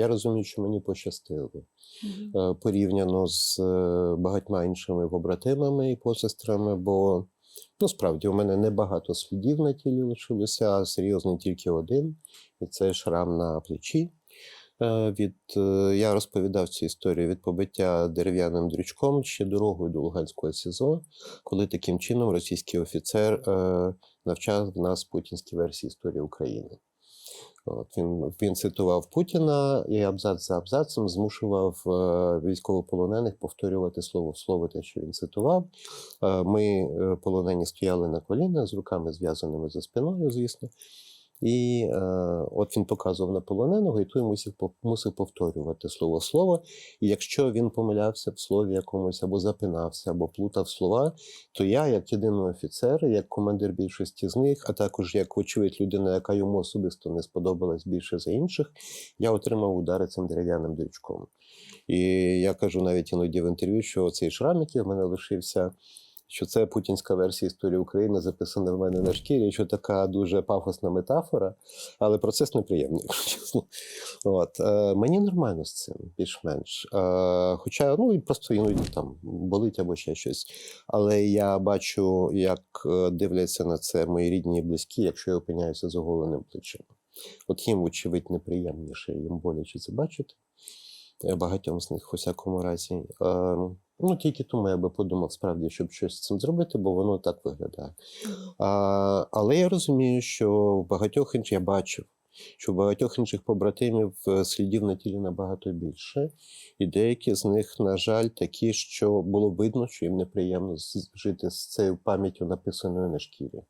Я розумію, що мені пощастило е, порівняно з е, багатьма іншими побратимами і посестрами, бо ну, справді у мене небагато слідів на тілі лишилося, а серйозно тільки один, і це шрам на плечі. Е, Від, я розповідав цю історію від побиття дерев'яним дрючком ще дорогою до Луганського СІЗО, коли таким чином російський офіцер навчав нас путінській версії історії України. От він, він цитував Путіна і абзац за абзацем змушував е, військовополонених повторювати слово в слово те, що він цитував. Е, ми, е, полонені, стояли на колінах з руками зв'язаними за спиною, звісно. І е, от він показував на полоненого, і той мусив, мусив повторювати слово слово. І якщо він помилявся в слові якомусь або запинався, або плутав слова, то я, як єдиний офіцер, як командир більшості з них, а також як вочевидь людина, яка йому особисто не сподобалась більше за інших, я отримав удари цим дерев'яним дрючком. І я кажу навіть іноді в інтерв'ю, що цей шрам, який в мене лишився. Що це путінська версія історії України записана в мене на шкірі, що така дуже пафосна метафора, але процес неприємний, якщо чесно. От, е, мені нормально з цим, більш-менш. Е, хоча, ну і просто іноді там болить або ще щось. Але я бачу, як е, дивляться на це мої рідні і близькі, якщо я опиняюся з оголеним плечем. От їм, вочевидь, неприємніше, їм боляче це бачити. Е, Багатьом з них, у всякому разі. Е, ну, тільки тому я би подумав справді, щоб щось з цим зробити, бо воно так виглядає. А, але я розумію, що в багатьох інших я бачив, що в багатьох інших побратимів е, слідів на тілі набагато більше, і деякі з них, на жаль, такі, що було видно, що їм неприємно жити з цією пам'яттю написаною на шкірі.